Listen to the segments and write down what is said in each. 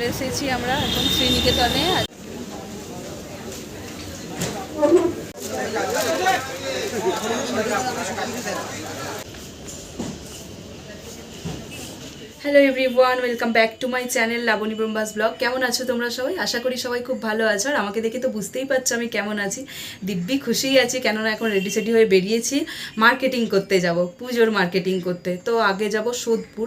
চলে এসেছি আমরা এখন শ্রীনিকেতনে। আর hello everyone welcome back to my channel Labani Brahma's blog কেমন আছো তোমরা সবাই? আশা করি সবাই খুব ভালো আছো। আর আমাকে দেখে তো বুঝতেই পারছ আমি কেমন আছি। দিব্যি খুশিই আছি, কেননা এখন রেডি সেডি হয়ে বেরিয়েছি। মার্কেটিং করতে যাব, পুজোর মার্কেটিং করতে। তো আগে যাব সোদপুর।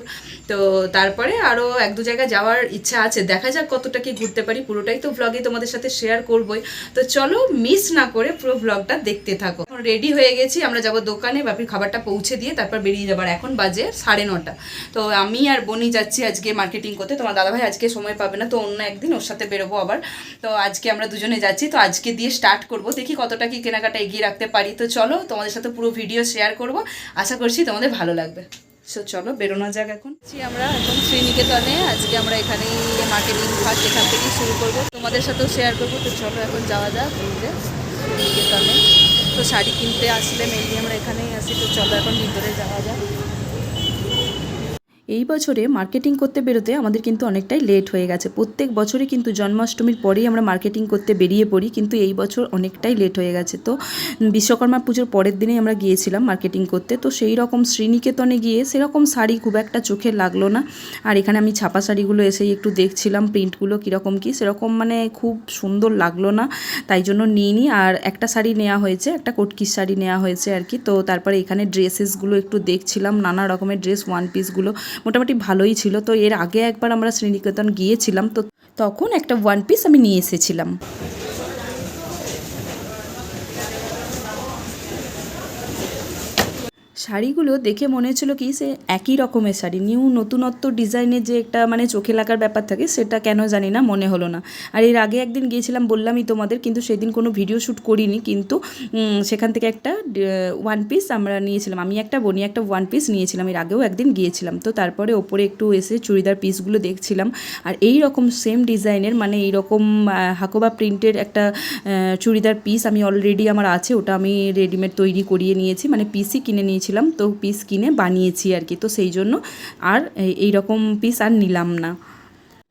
তো তারপরে আরও এক দু জায়গায় যাওয়ার ইচ্ছা আছে। দেখা যাক কতটা কি ঘুরতে পারি। পুরোটাই তো ব্লগে তোমাদের সাথে শেয়ার করবই। তো চলো মিস না করে পুরো ব্লগটা দেখতে থাকো। রেডি হয়ে গেছি, আমরা যাব দোকানে, বাপির খাবারটা পৌঁছে দিয়ে তারপর বেরিয়ে যাবার। এখন বাজে সাড়ে নটা। তো আমি আর বনি যাচ্ছি আজকে মার্কেটিং করতে। তোমার দাদাভাই আজকে সময় পাবে না, তো অন্য একদিন ওর সাথে বেরোবো আবার। তো আজকে আমরা দুজনে যাচ্ছি, তো আজকে দিয়ে স্টার্ট করব। দেখি কতটা কি কেনাকাটা এগিয়ে রাখতে পারি। তো চলো তোমাদের সাথে পুরো ভিডিও শেয়ার করব। আশা করছি তোমাদের ভালো লাগবে। সো চলো বেরোনো যাক এখন। আমরা এখন শ্রীনিকেতনে। আজকে আমরা এখানেই মার্কেটিং ফার্স্ট এখান থেকেই শুরু করব। তোমাদের সাথেও শেয়ার করব। তো চলো এখন যাওয়া যাক শ্রীনিকেতনে। তো শাড়ি কিনতে আসলে মেনলি আমরা এখানেই আসি তো চলো এখন ভিতরে যাওয়া যাক। এই বছরে মার্কেটিং করতে বেরোতে আমাদের কিন্তু অনেকটাই লেট হয়ে গেছে। প্রত্যেক বছরই কিন্তু জন্মাষ্টমীর পরেই আমরা মার্কেটিং করতে বেরিয়ে পড়ি, কিন্তু এই বছর অনেকটাই লেট হয়ে গেছে। তো বিশ্বকর্মা পুজোর পরের দিনেই আমরা গিয়েছিলাম মার্কেটিং করতে। তো সেই রকম শ্রীনিকেতনে গিয়ে সেরকম শাড়ি খুব একটা চোখে লাগল না। আর এখানে আমি ছাপা শাড়িগুলো এসেই একটু দেখছিলাম প্রিন্টগুলো কীরকম কী, সেরকম মানে খুব সুন্দর লাগল না। তাই জন্য নিইনি। আর একটা শাড়ি নেওয়া হয়েছে, একটা কটকির শাড়ি নেওয়া হয়েছে আর কি। তো তারপরে এখানে ড্রেসেসগুলো একটু দেখছিলাম, নানা রকমের ড্রেস ওয়ান পিসগুলো মোটামুটি ভালোই ছিল। তো এর আগে একবার আমরা শ্রীনিকেতন গিয়েছিলাম, তো তখন একটা ওয়ান পিস আমি নিয়ে এসেছিলাম। শাড়িগুলো দেখে মনে হচ্ছিল কি সে একই রকমের শাড়ি। নিউ নতুনত্ব ডিজাইনের যে একটা মানে চোখে লাগার ব্যাপার থাকে, সেটা কেন জানি না, মনে হলো না। আর এর আগে একদিন গিয়েছিলাম, বললামই তোমাদের, কিন্তু সেদিন কোনো ভিডিও শ্যুট করিনি, কিন্তু সেখান থেকে একটা ওয়ান পিস আমরা নিয়েছিলাম। আমি একটা, বনি একটা ওয়ান পিস নিয়েছিলাম, এর আগেও একদিন গিয়েছিলাম। তো তারপরে ওপরে একটু এসে চুড়িদার পিসগুলো দেখছিলাম। আর এই রকম সেম ডিজাইনের মানে এই রকম হাকোবা প্রিন্টের একটা চুড়িদার পিস আমি অলরেডি আমার আছে, ওটা আমি রেডিমেড তৈরি করিয়ে নিয়েছি। মানে পিসই কিনে তো পিস কিনে বানিয়েছি আর কি। তো সেই জন্য আর এই রকম পিস আর নিলাম না।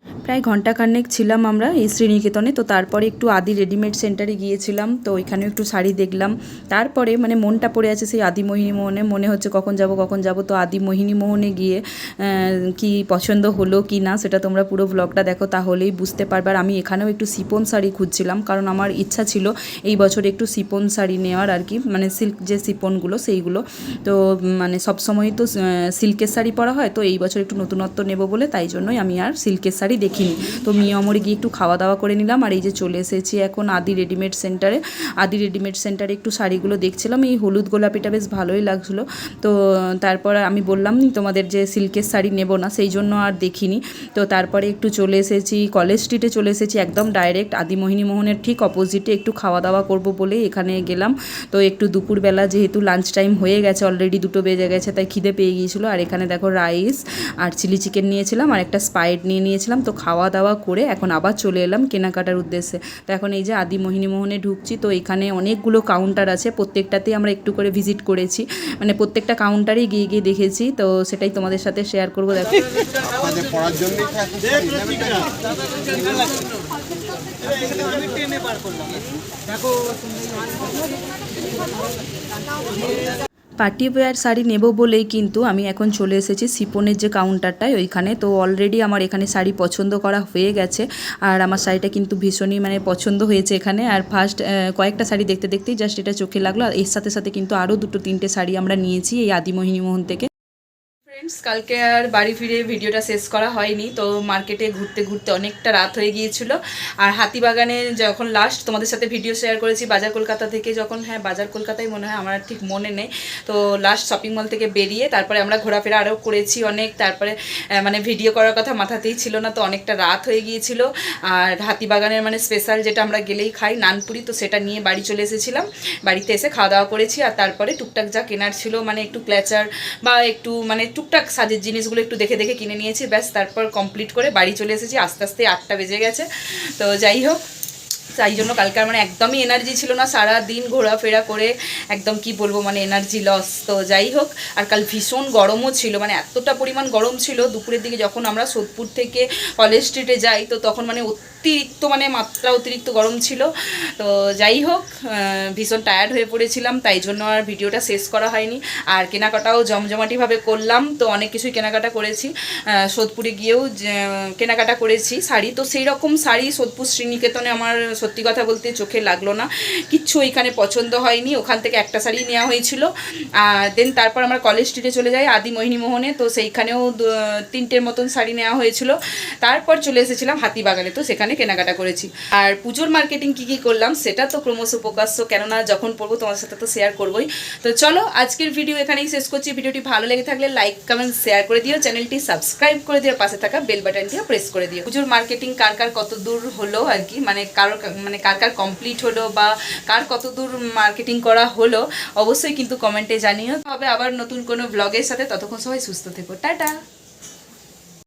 প্রায় ঘন্টাখানেক ছিলাম আমরা এই শ্রীনিকেতনে, তো তারপরে একটু আদি রেডিমেড সেন্টারে গিয়েছিলাম, তো ওইখানেও একটু শাড়ি দেখলাম। তারপরে মানে মনটা পড়ে আছে সেই আদি মোহিনী মোহনে, মনে হচ্ছে কখন যাব কখন যাব, তো আদি মোহিনী মোহনে গিয়ে কি পছন্দ হলো কি না সেটা তোমরা পুরো ব্লগটা দেখো, তাহলেই বুঝতে পারবে। আর আমি এখানেও একটু সিপন শাড়ি খুঁজছিলাম, কারণ আমার ইচ্ছা ছিল এই বছর একটু সিপন শাড়ি নেওয়ার আর কি মানে সিল্ক যে সিপনগুলো সেইগুলো। তো মানে সবসময়ই তো সিল্কের শাড়ি পরা হয়, তো এই বছর একটু নতুনত্ব নেব বলে, তাই জন্যই আমি আর সিল্কের শাড়ি দেখিনি। তো মিয়ামরে গিয়ে একটু খাওয়া দাওয়া করে নিলাম আর এই যে চলে এসেছি এখন আদি রেডিমেড সেন্টারে। আদি রেডিমেড সেন্টারে একটু শাড়িগুলো দেখছিলাম, এই হলুদ গোলাপিটা বেশ ভালোই লাগছিল। তো তারপর আমি বললাম, তোমাদের যে সিল্কের শাড়ি নেব না, সেই জন্য আর দেখিনি। তো তারপরে একটু চলে এসেছি, কলেজ স্ট্রিটে চলে এসেছি একদম ডাইরেক্ট আদিমোহিনী মোহনের ঠিক অপোজিটে একটু খাওয়া দাওয়া করব বলে এখানে গেলাম। তো একটু দুপুরবেলা যেহেতু লাঞ্চ টাইম হয়ে গেছে অলরেডি দুটো বেজে গেছে, তাই খিদে পেয়ে গিয়েছিল। আর এখানে দেখো রাইস আর চিলি চিকেন নিয়েছিলাম আর একটা স্পাইট নিয়ে নিয়েছিলাম। তো খাওয়া দাওয়া করে এখন আবার চলে এলাম কেনাকাটার উদ্দেশ্যে। তো এখন এই যে আদি মোহিনী মোহনে ঢুকছি তো এখানে অনেকগুলো কাউন্টার আছে প্রত্যেকটাতেই আমরা একটু করে ভিজিট করেছি। মানে প্রত্যেকটা কাউন্টারেই গিয়ে গিয়ে দেখেছি তো সেটাই তোমাদের সাথে শেয়ার করব দেখো। আপনাদের পার্টি ওয়্যার শাড়ি নেব বলেই কিন্তু আমি এখন চলে এসেছি সিপনের যে কাউন্টারটায় ওইখানে। তো অলরেডি আমার এখানে শাড়ি পছন্দ করা হয়ে গেছে। আর আমার শাড়িটা কিন্তু ভীষণই মানে পছন্দ হয়েছে এখানে। আর ফার্স্ট কয়েকটা শাড়ি দেখতে দেখতেই জাস্ট এটা চোখে লাগল। আর এর সাথে সাথে কিন্তু আরও দুটো তিনটে শাড়ি আমরা নিয়েছি এই আদিমোহিনী মোহন থেকে। ফ্রেন্ডস কালকে আর বাড়ি ফিরে ভিডিওটা শেষ করা হয়নি, তো মার্কেটে ঘুরতে ঘুরতে অনেকটা রাত হয়ে গিয়েছিল। আর হাতিবাগানে যখন লাস্ট তোমাদের সাথে ভিডিও শেয়ার করেছি, বাজার কলকাতা থেকে যখন হ্যাঁ বাজার কলকাতায় মনে হয়, আমার ঠিক মনে নেই। তো লাস্ট শপিং মল থেকে বেরিয়ে তারপরে আমরা ঘোরাফেরা আরও করেছি অনেক। তারপরে মানে ভিডিও করার কথা মাথাতেই ছিল না, তো অনেকটা রাত হয়ে গিয়েছিল। আর হাতিবাগানের মানে স্পেশাল যেটা আমরা গেলেই খাই, নানপুরি, তো সেটা নিয়ে বাড়ি চলে এসেছিলাম। বাড়িতে এসে খাওয়া দাওয়া করেছি, আর তারপরে টুকটাক যা কেনার ছিল মানে একটু ক্ল্যাচার বা একটু মানে টুকটাক সাজের জিনিসগুলো একটু দেখে দেখে কিনে নিয়েছি, ব্যাস, তারপর কমপ্লিট করে বাড়ি চলে এসেছি, আস্তে আস্তে আটটা বেজে গেছে। তো যাই হোক, তাই জন্য কালকে আর মানে একদমই এনার্জি ছিল না সারা দিন ঘোরাফেরা করে একদম কি বলব মানে এনার্জি লস তো যাই হোক, আর কাল ভীষণ গরমও ছিল মানে এতটা পরিমাণ গরম ছিল, দুপুরের দিকে যখন আমরা সোদপুর থেকে কলেজ স্ট্রিটে যাই, তো তখন মানে অতিরিক্ত মানে মাত্রা অতিরিক্ত গরম ছিল। তো যাই হোক ভীষণ টায়ার্ড হয়ে পড়েছিলাম, তাই জন্য আর ভিডিওটা শেষ করা হয়নি। আর কেনাকাটাও জমজমাটিভাবে করলাম, তো অনেক কিছুই কেনাকাটা করেছি। সোদপুরে গিয়েও কেনাকাটা করেছি শাড়ি। তো সেই রকম শাড়ি সোদপুর শ্রীনিকেতনে আমার সত্যি কথা বলতে চোখে লাগল না। কিচ্ছু ওইখানে পছন্দ হয়নি, ওখান থেকে একটা শাড়ি নেওয়া হয়েছিল। দেন তারপর আমার কলেজ স্ট্রিটে চলে যাই আদি মোহিনী মোহনে তো সেইখানেও তিনটের মতন শাড়ি নেওয়া হয়েছিল। তারপর চলে এসেছিলাম হাতিবাগানে, তো সেখানে কেনাকাটা করেছি। আর পুজোর মার্কেটিং কি কি করলাম, সেটা তো ক্রমশ প্রকাশ্য। কেননা যখন পড়ব তোমার সাথে তো শেয়ার করবোই। তো চলো, আজকের ভিডিও এখানেই শেষ করছি। ভিডিওটি ভালো লেগে থাকলে লাইক কমেন্ট শেয়ার করে দিও। চ্যানেলটি সাবস্ক্রাইব করে দিও। পাশে থাকা বেল বাটনটিও প্রেস করে দিও। পুজোর মার্কেটিং কার কার কত দূর হলো আর কি? মানে কারোর মানে কার কার কমপ্লিট হলো বা কার কত দূর মার্কেটিং করা হলো, অবশ্যই কিন্তু কমেন্টে জানিও। হবে আবার নতুন কোনো ব্লগের সাথে ততক্ষণ সবাই সুস্থ থেকো। টাটা!